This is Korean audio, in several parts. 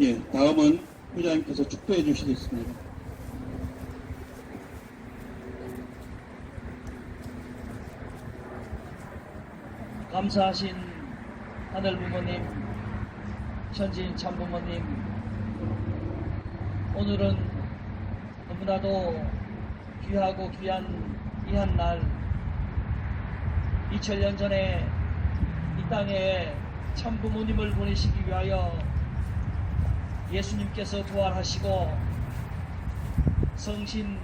예, 다음은 회장님께서 축도해 주시겠습니다. 감사하신 하늘 부모님, 현진 참부모님, 오늘은 너무나도 귀하고 귀한 이 한 날, 2000년 전에 이 땅에 참부모님을 보내시기 위하여 예수님께서 부활하시고 성신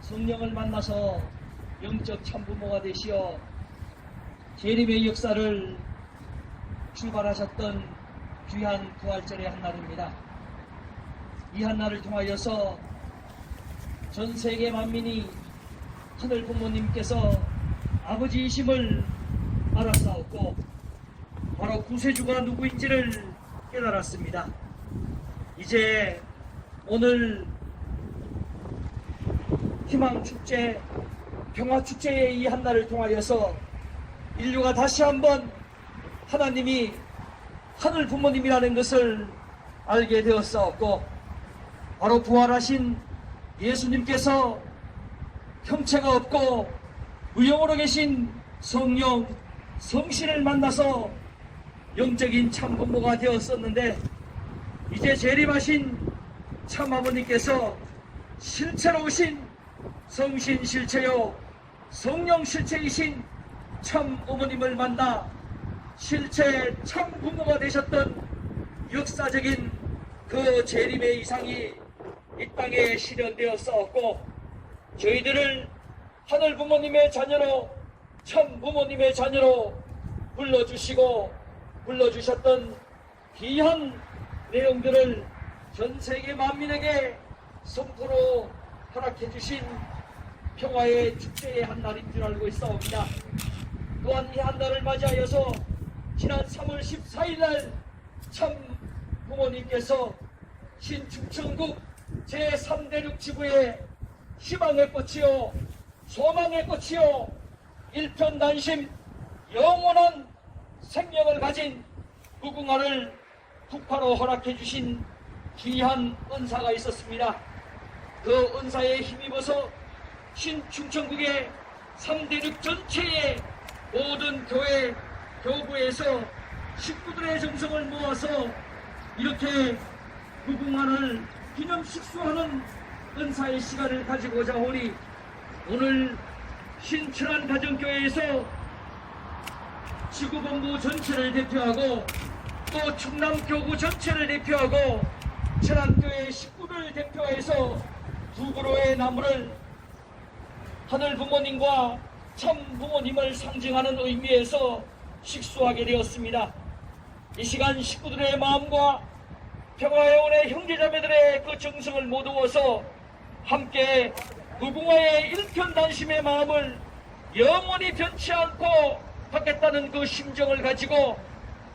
성령을 만나서 영적 참부모가 되시어 재림의 역사를 출발하셨던 귀한 부활절의 한 날입니다. 이 한 날을 통하여서 전 세계 만민이 하늘 부모님께서 아버지이심을 알았사옵고 바로 구세주가 누구인지를 깨달았습니다. 이제 오늘 희망축제, 평화축제의 이 한 날을 통하여서 인류가 다시 한번 하나님이 하늘 부모님이라는 것을 알게 되었사옵고 바로 부활하신 예수님께서 형체가 없고 무형으로 계신 성령 성신을 만나서 영적인 참 부모가 되었었는데 이제 재림하신 참아버님께서 실체로 오신 성신 실체요 성령 실체이신 참 어머님을 만나 실체 참 부모가 되셨던 역사적인 그 재림의 이상이 이 땅에 실현되었사옵고 저희들을 하늘 부모님의 자녀로 참 부모님의 자녀로 불러주시고 불러주셨던 귀한 내용들을 전 세계 만민에게 선포로 허락해 주신 평화의 축제의 한 날인 줄 알고 있사옵니다. 또한 이한 날을 맞이하여서 지난 3월 14일 날참 부모님께서 신충천국 제3대륙 지구에 희망의 꽃이요 소망의 꽃이요 일편단심 영원한 생명을 가진 무궁화를 국화로 허락해 주신 귀한 은사가 있었습니다. 그 은사에 힘입어서 신충천국의 3대륙 전체의 모든 교회, 교구에서 식구들의 정성을 모아서 이렇게 무궁화를 기념 식수하는 은사의 시간을 가지고자 오니 오늘 신천안 가정교회에서 지구본부 전체를 대표하고 또 충남 교구 전체를 대표하고 천안교회 식구를 대표해서 두 그루의 나무를 하늘 부모님과 참 부모님을 상징하는 의미에서 식수하게 되었습니다. 이 시간 식구들의 마음과 평화의원의 형제자매들의 그 정성을 모두어서 함께 무궁화의 일편단심의 마음을 영원히 변치 않고 받겠다는 그 심정을 가지고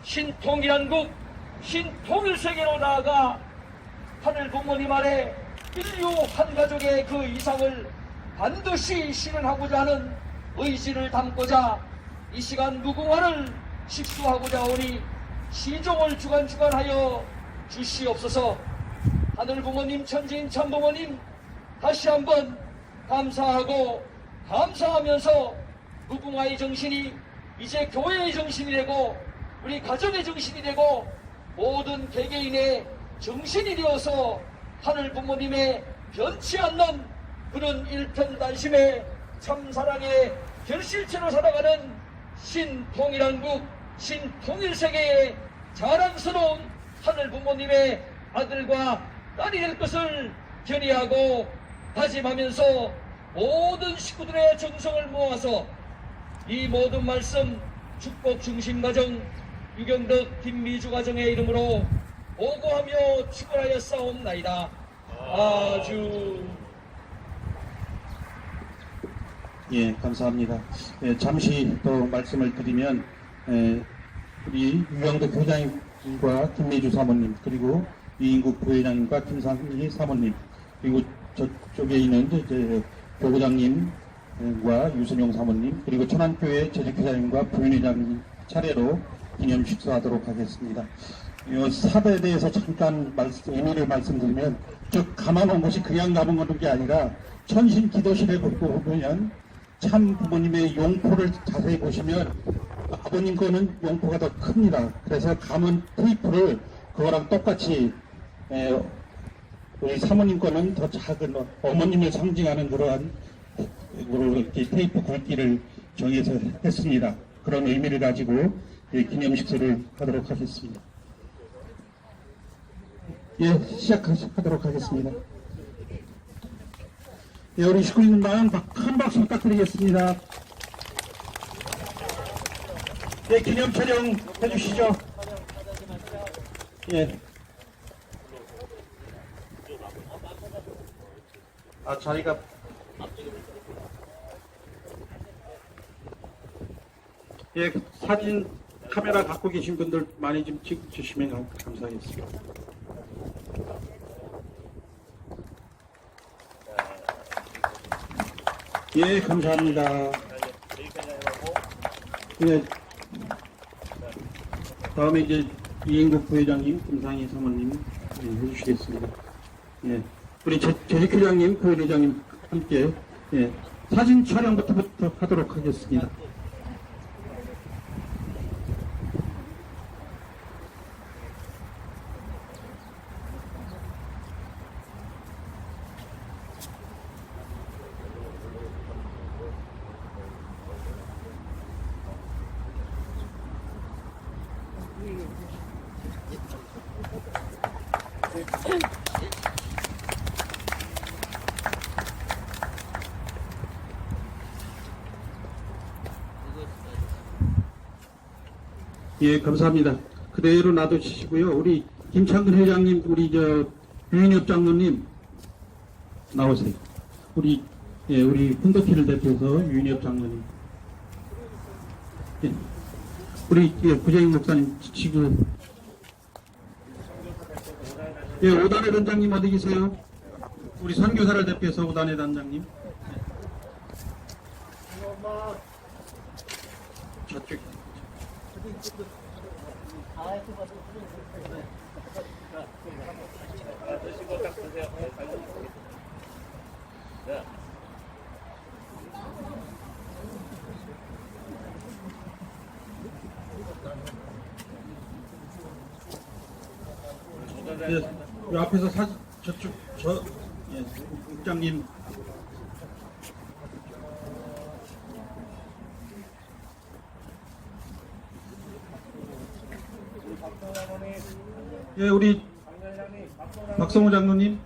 신통일한국 신통일세계로 나아가 하늘 부모님 아래 인류 한 가족의 그 이상을 반드시 실현하고자 하는 의지를 담고자 이 시간 무궁화를 식수하고자 오니 시종을 주간주간하여 주시옵소서. 하늘 부모님 천지인 참 부모님 다시 한번 감사하고 감사하면서 무궁화의 정신이 이제 교회의 정신이 되고 우리 가정의 정신이 되고 모든 개개인의 정신이 되어서 하늘 부모님의 변치 않는 그런 일편단심의 참사랑의 결실체로 살아가는 신통일한국 신통일세계의 자랑스러운 하늘 부모님의 아들과 딸이 될 것을 견의하고 다짐하면서 모든 식구들의 정성을 모아서 이 모든 말씀 축복 중심 가정 유경덕 김미주 가정의 이름으로 보고하며 축원하여 싸움나이다. 아주 예, 감사합니다. 예, 잠시 또 말씀을 드리면 예, 우리 유영덕 부장님과 김미주 사모님 그리고 이인국 부회장님과 김상희 사모님 그리고 저쪽에 있는 이제 교부장님과 유순용 사모님 그리고 천안교회 재직회장님과 부회장님 차례로 기념 식사하도록 하겠습니다. 이 삽에 대해서 잠깐 말씀, 의미를 말씀드리면 저 감아놓은 것이 그냥 감은 거는 게 아니라 천신 기도실에 보면 참 부모님의 용포를 자세히 보시면 아버님 거는 용포가 더 큽니다. 그래서 감은 테이프를 그거랑 똑같이 에, 우리 사모님 거는 더 작은 어머님을 상징하는 그러한 이렇게 테이프 굵기를 정해서 했습니다. 그런 의미를 가지고 이 기념식사를 하도록 하겠습니다. 예, 시작하도록 하겠습니다. 예, 우리 식구님만 큰 박수 부탁드리겠습니다. 예, 기념 촬영 해주시죠. 예. 아, 자리가. 예, 사진 카메라 갖고 계신 분들 많이 좀 찍어주시면 감- 감사하겠습니다. 예, 감사합니다. 예. 다음에 이제 이인국 부회장님, 김상희 사모님 예, 해주시겠습니다. 예. 우리 제, 제주회장님, 부회장님 함께 예, 사진 촬영부터 부터 하도록 하겠습니다. 예, 감사합니다. 그대로 놔두시고요. 우리 김창근 회장님, 우리 저 유인엽 장로님 나오세요. 우리 예, 우리 훈도키를 대표해서 유인엽 장로님. 예. 우리 예, 부재인 목사님 지금 예, 오단의 단장님 어디 계세요? 우리 선교사를 대표해서 오단의 단장님. 저쪽. 예, 이 앞에서 사진 저쪽 저 예, 국장님 예, 우리 박성호 장로님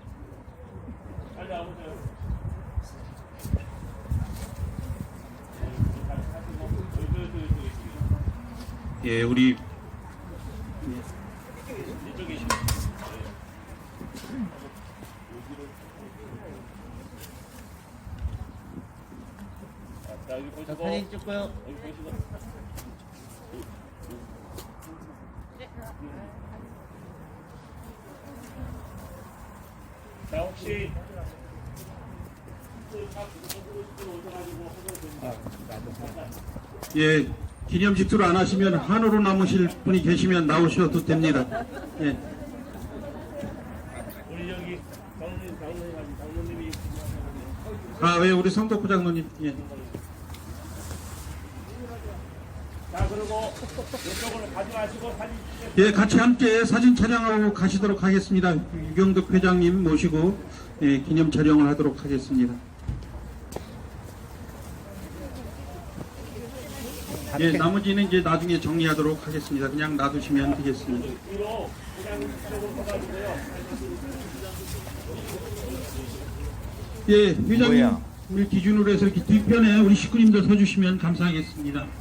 예, 우리 자, 여기 보시고. 사진 찍고요. 여기 보시고. 자, 혹시 예, 기념 식 투를 안 하시면 한우로 남으실 분이 계시면 나오셔도 됩니다. 예. 아, 왜 우리 성덕구 장로님? 예. 자, 그리고 이쪽으로 가져가시고 사진 찍겠습니다. 예, 같이 함께 사진 촬영하고 가시도록 하겠습니다. 유경덕 회장님 모시고 예, 기념 촬영을 하도록 하겠습니다. 예, 나머지는 이제 나중에 정리하도록 하겠습니다. 그냥 놔두시면 되겠습니다. 뒤로 그냥 이쪽으로 가가지고요. 예, 회장님, 뭐야? 우리 기준으로 해서 이렇게 뒤편에 우리 식구님들 서주시면 감사하겠습니다.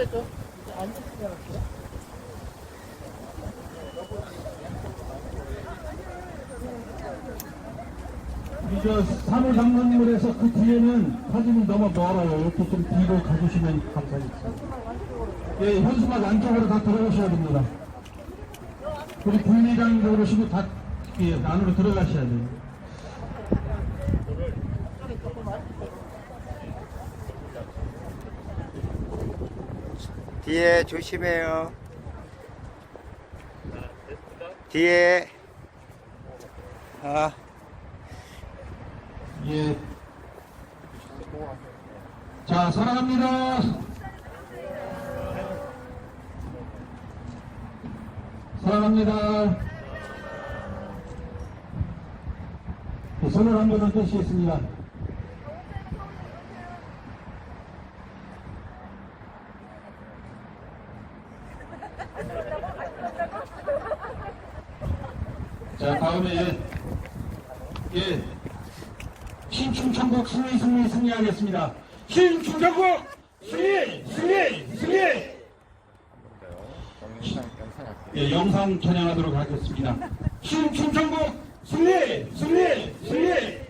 앞에 좀 앉으시면 할게요. 저 사무 장로님을 해서 그 뒤에는 사진이 너무 멀어요. 이렇게 좀 뒤로 가주시면 감사하겠습니다. 예, 현수막 안쪽으로 다 들어오셔야 됩니다. 우리 부회장님도 그러시고 다 예, 안으로 들어가셔야 돼요. 뒤에 조심해요. 뒤에. 아, 예. 자, 사랑합니다. 사랑합니다. 네, 손을 한 번은 떼시겠습니다. 자, 다음에, 예. 신충천국 승리, 승리하겠습니다. 신충천국 승리, 승리, 승리! 예, 영상 촬영하도록 하겠습니다. 신충천국 승리, 승리, 승리!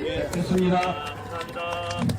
예, 됐습니다. 감사합니다.